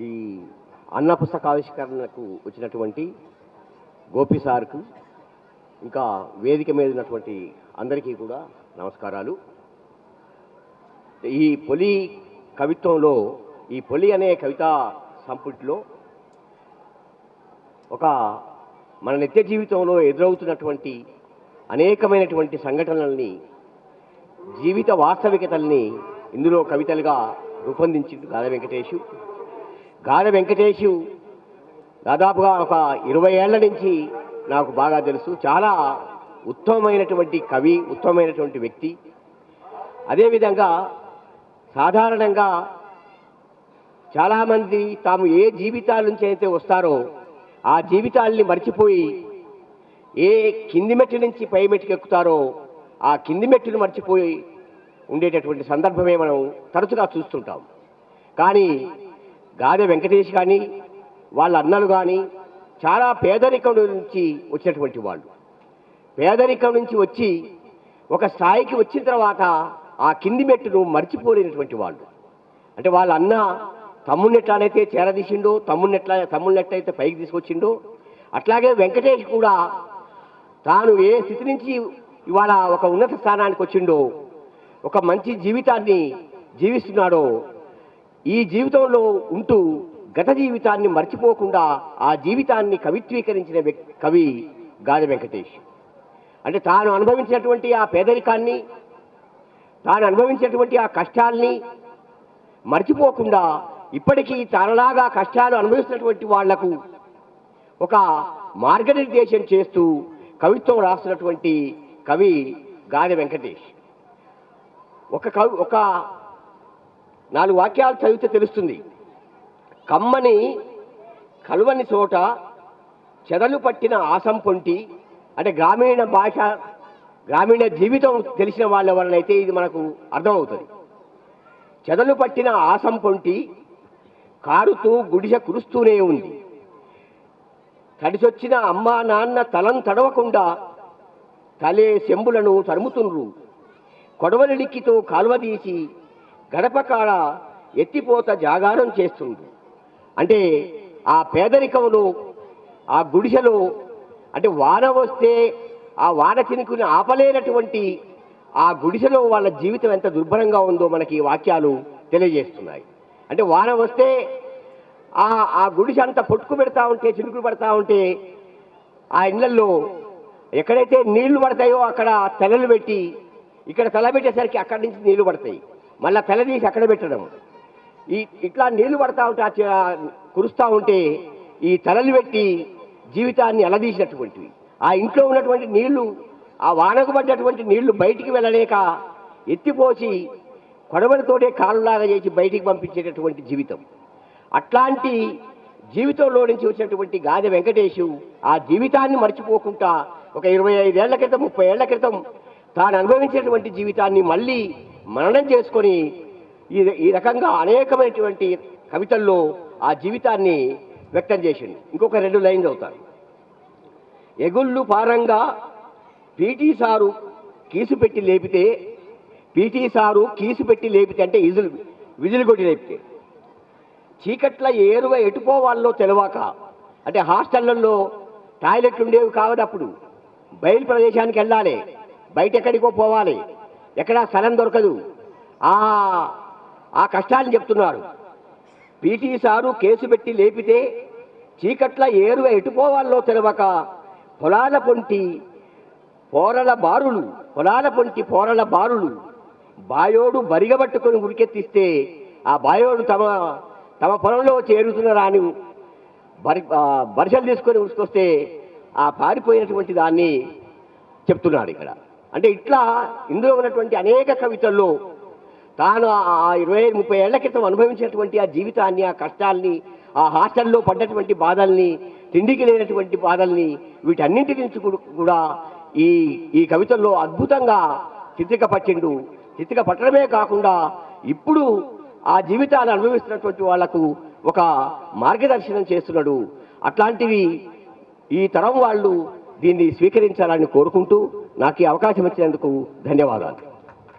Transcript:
ఈ అన్న పుస్తకావిష్కరణకు వచ్చినటువంటి గోపి సార్కు ఇంకా వేదిక మీద ఉన్నటువంటి అందరికీ కూడా నమస్కారాలు. ఈ పొలి కవిత్వంలో ఈ పొలి అనే కవితా సంపుటిలో ఒక మన నిత్య జీవితంలో ఎదురవుతున్నటువంటి అనేకమైనటువంటి సంఘటనల్ని జీవిత వాస్తవికతల్ని ఇందులో కవితలుగా రూపొందించింది గాద వెంకటేషు. గాన వెంకటేశు దాదాపుగా ఒక ఇరవై ఏళ్ళ నుంచి నాకు బాగా తెలుసు. చాలా ఉత్తమమైనటువంటి కవి ఉత్తమమైనటువంటి వ్యక్తి. అదేవిధంగా సాధారణంగా చాలామంది తాము ఏ జీవితాల నుంచి అయితే వస్తారో ఆ జీవితాల్ని మర్చిపోయి ఏ కింది మెట్టు నుంచి పై మెట్టుకు ఎక్కుతారో ఆ కింది మెట్టును మర్చిపోయి ఉండేటటువంటి సందర్భమే మనం తరచుగా చూస్తుంటాం. కానీ గాదె వెంకటేష్ కానీ వాళ్ళ అన్నలు కానీ చాలా పేదరికం నుంచి వచ్చినటువంటి వాళ్ళు. పేదరికం నుంచి వచ్చి ఒక స్థాయికి వచ్చిన తర్వాత ఆ కింది మెట్టును మర్చిపోలేనటువంటి వాళ్ళు. అంటే వాళ్ళ అన్న తమ్ముడిని ఎట్లానైతే చేరదీసిండో తమ్ముడిని ఎట్లా తమ్ముడిని ఎట్లయితే పైకి తీసుకొచ్చిండో అట్లాగే వెంకటేష్ కూడా తాను ఏ స్థితి నుంచి ఇవాళ ఒక ఉన్నత స్థానానికి వచ్చిండో ఒక మంచి జీవితాన్ని జీవిస్తున్నాడో ఈ జీవితంలో ఉంటూ గత జీవితాన్ని మర్చిపోకుండా ఆ జీవితాన్ని కవిత్వీకరించిన కవి గాది వెంకటేష్. అంటే తాను అనుభవించినటువంటి ఆ పేదరికాన్ని తాను అనుభవించినటువంటి ఆ కష్టాల్ని మర్చిపోకుండా ఇప్పటికీ తనలాగా కష్టాలు అనుభవిస్తున్నటువంటి వాళ్ళకు ఒక మార్గనిర్దేశం చేస్తూ కవిత్వం రాస్తున్నటువంటి కవి గాది వెంకటేష్. ఒక కవి ఒక నాలుగు వాక్యాలు చదివితే తెలుస్తుంది. కమ్మని కలువని చోట చెదలు పట్టిన ఆసం పొంటి అంటే గ్రామీణ భాష గ్రామీణ జీవితం తెలిసిన వాళ్ళ వలనైతే ఇది మనకు అర్థమవుతుంది. చెదలు పట్టిన ఆసం పొంటి కారుతూ గుడిసె కురుస్తూనే ఉంది. తడిసొచ్చిన అమ్మా నాన్న తలం తడవకుండా తలే శంబులను తరుముతుండ్రు. కొడవలిడిక్కితో కాలువ గడపకాడ ఎత్తిపోత జాగారం చేస్తుంది. అంటే ఆ పేదరికంలో ఆ గుడిసెలో అంటే వాన వస్తే ఆ వాన చినుకుని ఆపలేనటువంటి ఆ గుడిసెలో వాళ్ళ జీవితం ఎంత దుర్భరంగా ఉందో మనకి వాక్యాలు తెలియజేస్తున్నాయి. అంటే వాన వస్తే ఆ ఆ గుడిసె అంతా పొట్టుకు పెడతా ఉంటే చినుకులు పడతా ఉంటే ఆ ఇళ్ళల్లో ఎక్కడైతే నీళ్ళు పడతాయో అక్కడ తెలలు పెట్టి ఇక్కడ తల పెట్టేసరికి అక్కడి నుంచి నీళ్ళు పడతాయి. మళ్ళీ తెల తీసి అక్కడ పెట్టడం. ఈ ఇట్లా నీళ్ళు పడతా ఉంటే కురుస్తూ ఉంటే ఈ తలలు పెట్టి జీవితాన్ని అలదీసినటువంటివి. ఆ ఇంట్లో ఉన్నటువంటి నీళ్ళు ఆ వానకు పడ్డటువంటి నీళ్ళు బయటికి వెళ్ళలేక ఎత్తిపోసి కొడవలతోటే కాలులాగా చేసి బయటికి పంపించేటటువంటి జీవితం. అట్లాంటి జీవితంలో నుంచి వచ్చినటువంటి గాదె వెంకటేశు ఆ జీవితాన్ని మర్చిపోకుండా ఒక ఇరవై ఐదేళ్ళ క్రితం ముప్పై ఏళ్ళ క్రితం తాను అనుభవించినటువంటి జీవితాన్ని మళ్ళీ మననం చేసుకొని ఈ ఈ రకంగా అనేకమైనటువంటి కవితల్లో ఆ జీవితాన్ని వ్యక్తం చేసింది ఇంకొక రెండు లైన్లు అవుతారు ఎగుళ్ళు పారంగా పీటీ సారు కీసు పెట్టి లేపితే పీటీ సారు కీసు పెట్టి లేపితే అంటే ఇజులు విజులు కొట్టి లేపితే. చీకట్ల ఏరుగా ఎటుపోవాళ్ళో తెలవాక అంటే హాస్టళ్ళలో టాయిలెట్లు ఉండేవి కావదు అప్పుడు బయలు ప్రదేశానికి వెళ్ళాలి బయట ఎక్కడికో పోవాలి ఎక్కడా స్థలం దొరకదు. ఆ ఆ కష్టాన్ని చెప్తున్నారు. పీటీ సారు కేసు పెట్టి లేపితే చీకట్ల ఏరుగా ఎటుపోవాలో తెలవక పొలాల పొంటి పోరల బారులు పొలాల పొంటి పోరల బారులు బాయోడు బరిగబట్టుకొని ఉరికెత్తిస్తే ఆ బాయోడు తమ తమ పొలంలో చేరుతున్న రాని బరి ఆ, బరిసెలు తీసుకొని ఉసుకొస్తే ఆ పారిపోయినటువంటి దాన్ని చెప్తున్నాడు ఇక్కడ. అంటే ఇట్లా ఇందులో ఉన్నటువంటి అనేక కవితల్లో తాను ఆ ఇరవై ఐదు ముప్పై ఏళ్ళ క్రితం అనుభవించినటువంటి ఆ జీవితాన్ని ఆ కష్టాల్ని ఆ హాస్టల్లో పడ్డటువంటి బాధల్ని తిండికి లేనటువంటి బాధల్ని వీటన్నింటి నుంచి కూడా- ఈ ఈ కవితల్లో అద్భుతంగా చిత్రిక పట్టిండు చిత్రిక పట్టడమే కాకుండా ఇప్పుడు ఆ జీవితాన్ని అనుభవిస్తున్నటువంటి వాళ్ళకు ఒక మార్గదర్శనం చేస్తున్నాడు. అట్లాంటివి ఈ తరం వాళ్ళు దీన్ని స్వీకరించాలని కోరుకుంటూ నాకు ఈ అవకాశం ఇచ్చినందుకు ధన్యవాదాలు.